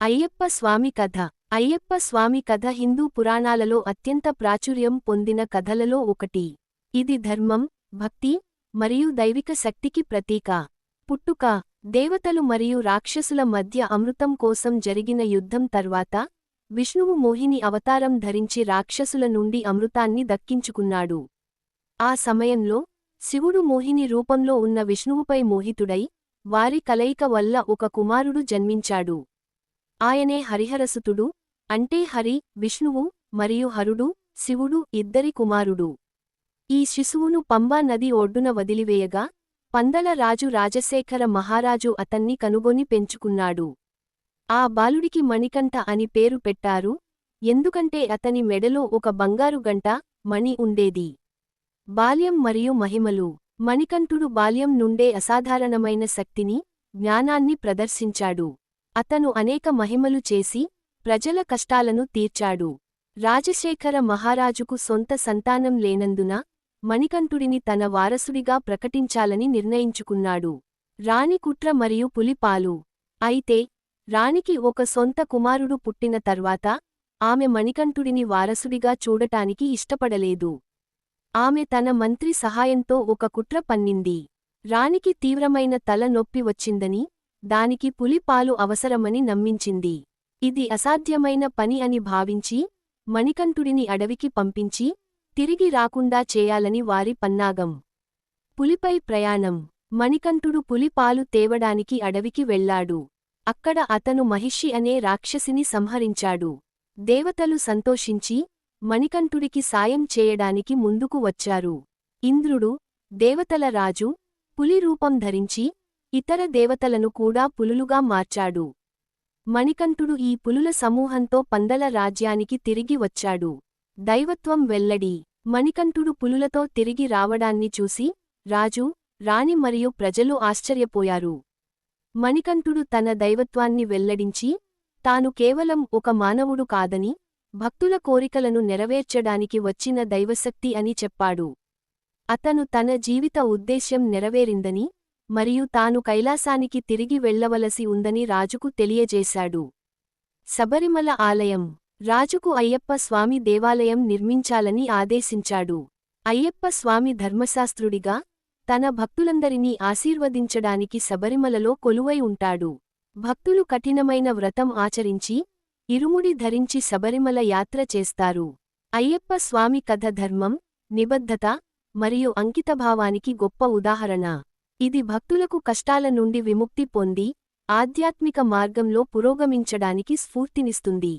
అయ్యప్ప స్వామి కథ. అయ్యప్ప స్వామి కథ హిందూ పురాణాలలో అత్యంత ప్రాచుర్యం పొందిన కథలలో ఒకటి. ఇది ధర్మం భక్తి మరియు దైవిక శక్తికి ప్రతీక. పుట్టుక దేవతలు మరియు రాక్షసుల మధ్య అమృతం కోసం జరిగిన యుద్ధం తర్వాత విష్ణువు మోహిని అవతారం ధరించి రాక్షసుల నుండి అమృతాన్ని దక్కించుకున్నాడు. ఆ సమయంలో శివుడు మోహిని రూపంలో ఉన్న విష్ణువుపై మోహితుడై వారి కలయిక వల్ల ఒక కుమారుడు జన్మించాడు. ఆయనే హరిహరసుతుడు అంటే హరి విష్ణువు మరియు హరుడు శివుడు ఇద్దరి కుమారుడు. ఈ శిశువును పంబా నది ఒడ్డున వదిలివేయగా పందల రాజు రాజశేఖర మహారాజు అతన్ని కనుగొని పెంచుకున్నాడు. ఆ బాలుడికి మణికంఠ అని పేరు పెట్టారు ఎందుకంటే అతని మెడలో ఒక బంగారు గంట మణి ఉండేది. బాల్యం మరియు మహిమలు. మణికంఠుడు బాల్యం నుండే అసాధారణమైన శక్తిని జ్ఞానాన్ని ప్రదర్శించాడు. అతను అనేక మహిమలు చేసి ప్రజల కష్టాలను తీర్చాడు. రాజశేఖర మహారాజుకు సొంత సంతానం లేనందున మణికంఠుడిని తన వారసుడిగా ప్రకటించాలని నిర్ణయించుకున్నాడు. రాణి కుట్ర మరియు పులిపాలు అయితే రాణికి ఒక సొంత కుమారుడు పుట్టిన తర్వాత ఆమె మణికంఠుడిని వారసుడిగా చూడటానికి ఇష్టపడలేదు. ఆమె తన మంత్రి సహాయంతో ఒక కుట్ర పన్నింది. రాణికి తీవ్రమైన తల నొప్పి వచ్చిందని దానికి పులిపాలు అవసరమని నమ్మించింది. ఇది అసాధ్యమైన పని అని భావించి మణికంఠుడిని అడవికి పంపించి తిరిగి రాకుండా చేయాలని వారి పన్నాగం. పులిపై ప్రయాణం. మణికంఠుడు పులిపాలు తేవడానికి అడవికి వెళ్ళాడు అక్కడ అతను మహిషి అనే రాక్షసిని సంహరించాడు. దేవతలు సంతోషించి మణికంఠుడికి సాయం చేయడానికి ముందుకు వచ్చారు. ఇంద్రుడు దేవతల రాజు పులి రూపం ధరించి ఇతర దేవతలను కూడా పులులుగా మార్చాడు. మణికంఠుడు ఈ పులుల సమూహంతో పందల రాజ్యానికి తిరిగి వచ్చాడు. దైవత్వం వెల్లడి. మణికంఠుడు పులులతో తిరిగి రావడాన్ని చూసి రాజు రాణి మరియు ప్రజలు ఆశ్చర్యపోయారు. మణికంఠుడు తన దైవత్వాన్ని వెల్లడించి తాను కేవలం ఒక మానవుడు కాదని భక్తుల కోరికలను నెరవేర్చడానికి వచ్చిన దైవశక్తి అని చెప్పాడు. అతను తన జీవిత ఉద్దేశ్యం నెరవేరిందని మరియు తాను కైలాసానికి తిరిగి వెళ్ళవలసి ఉందని రాజుకు తెలియజేశాడు. శబరిమల ఆలయం. రాజుకు అయ్యప్ప స్వామి దేవాలయం నిర్మించాలని ఆదేశించాడు. అయ్యప్ప స్వామి ధర్మశాస్త్రుడిగా తన భక్తులందరినీ ఆశీర్వదించడానికి శబరిమలలో కొలువై ఉంటాడు. భక్తులు కఠినమైన వ్రతం ఆచరించి ఇరుముడి ధరించి శబరిమల యాత్ర చేస్తారు. అయ్యప్ప స్వామి కథ ధర్మం నిబద్ధత మరియు అంకితభావానికి గొప్ప ఉదాహరణ. ఇది భక్తులకు కష్టాల నుండి విముక్తి పొంది ఆధ్యాత్మిక మార్గంలో పురోగమించడానికి స్ఫూర్తినిస్తుంది.